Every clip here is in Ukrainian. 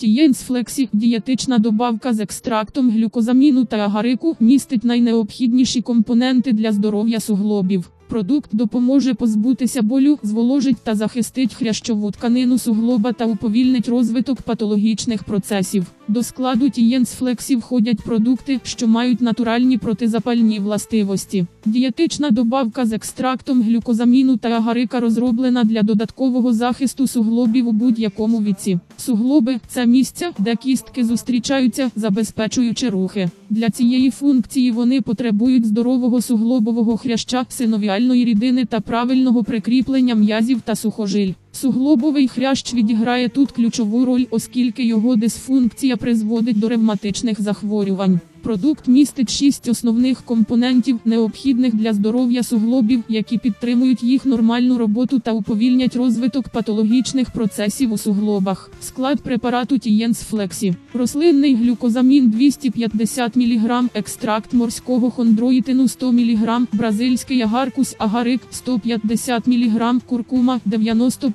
Тієнс Флексі – дієтична добавка з екстрактом глюкозаміну та агарику містить найнеобхідніші компоненти для здоров'я суглобів. Продукт допоможе позбутися болю, зволожить та захистить хрящову тканину суглоба та уповільнить розвиток патологічних процесів. До складу Тієнс Флексі входять продукти, що мають натуральні протизапальні властивості. Дієтична добавка з екстрактом глюкозаміну та агарика розроблена для додаткового захисту суглобів у будь-якому віці. Суглоби це місця, де кістки зустрічаються, забезпечуючи рухи. Для цієї функції вони потребують здорового суглобового хряща, синовіальної рідини та правильного прикріплення м'язів та сухожиль. Суглобовий хрящ відіграє тут ключову роль, оскільки його дисфункція призводить до ревматичних захворювань. Продукт містить шість основних компонентів, необхідних для здоров'я суглобів, які підтримують їх нормальну роботу та уповільнять розвиток патологічних процесів у суглобах. Склад препарату Тієнс Флексі. Рослинний глюкозамін 250 мг, екстракт морського хондроїтину 100 мг, бразильський агаркус агарик 150 мг, куркума 95%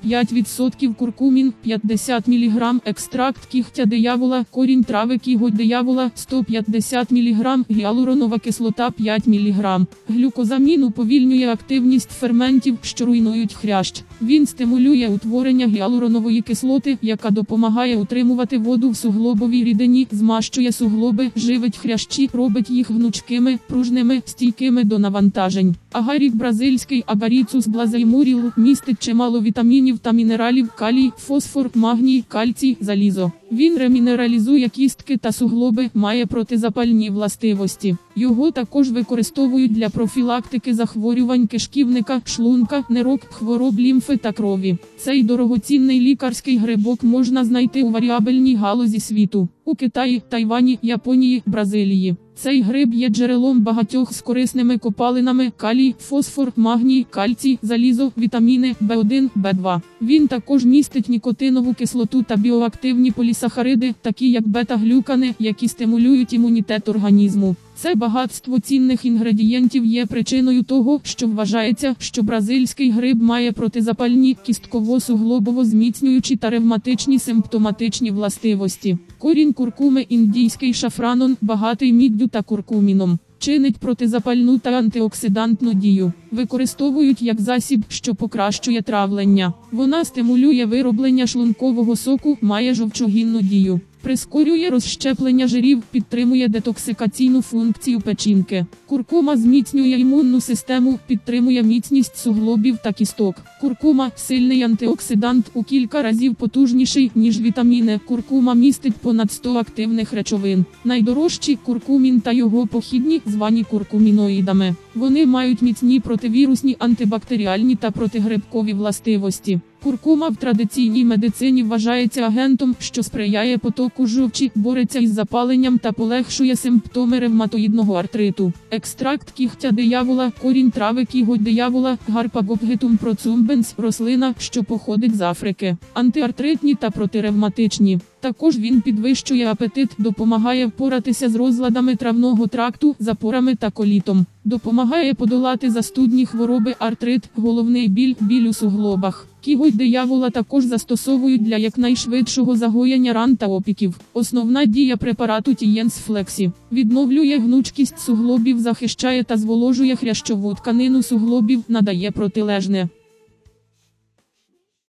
куркумін 50 мг, екстракт кігтя диявола, корінь трави кіготь диявола 150 мг, гіалуронова кислота 5 мг. Глюкозамін уповільнює активність ферментів, що руйнують хрящ. Він стимулює утворення гіалуронової кислоти, яка допомагає утримувати воду в суглобовій рідині, змащує суглоби, живить хрящі, робить їх гнучкими, пружними, стійкими до навантажень. Агарік бразильський агаріцус блазеймуріл містить чимало вітамінів та мінералів, калій, фосфор, магній, кальцій, залізо. Він ремінералізує кістки та суглоби, має протизапальні властивості. Його також використовують для профілактики захворювань кишківника, шлунка, нирок, хвороб лімфи та крові. Цей дорогоцінний лікарський грибок можна знайти у варіабельній галузі світу у Китаї, Тайвані, Японії, Бразилії. Цей гриб є джерелом багатьох з корисними копалинами калій, фосфор, магній, кальцій, залізо, вітаміни В1, В2. Він також містить нікотинову кислоту та біоактивні полісахариди, такі як бета-глюкани, які стимулюють імунітет організму. Це багатство цінних інгредієнтів є причиною того, що вважається, що бразильський гриб має протизапальні, кістково-суглобово зміцнюючі та ревматичні симптоматичні властивості. Корінь куркуми індійський шафранон, багатий міддю та куркуміном. Чинить протизапальну та антиоксидантну дію. Використовують як засіб, що покращує травлення. Вона стимулює вироблення шлункового соку, має жовчогінну дію. Прискорює розщеплення жирів, підтримує детоксикаційну функцію печінки. Куркума зміцнює імунну систему, підтримує міцність суглобів та кісток. Куркума сильний антиоксидант у кілька разів потужніший, ніж вітаміни. Куркума містить понад 100 активних речовин. Найдорожчі куркумін та його похідні, звані куркуміноїдами. Вони мають міцні противірусні, антибактеріальні та протигрибкові властивості. Куркума в традиційній медицині вважається агентом, що сприяє потоку жовчі, бореться із запаленням та полегшує симптоми ревматоїдного артриту. Екстракт кігтя диявола, корінь трави кіготь диявола, гарпагопгетум процумбенс, рослина, що походить з Африки, антиартритні та протиревматичні. Також він підвищує апетит, допомагає впоратися з розладами травного тракту, запорами та колітом. Допомагає подолати застудні хвороби, артрит, головний біль, біль у суглобах. Кіготь диявола також застосовують для якнайшвидшого загоєння ран та опіків. Основна дія препарату Тієнс Флексі відновлює гнучкість суглобів, захищає та зволожує хрящову тканину суглобів, надає протилежне.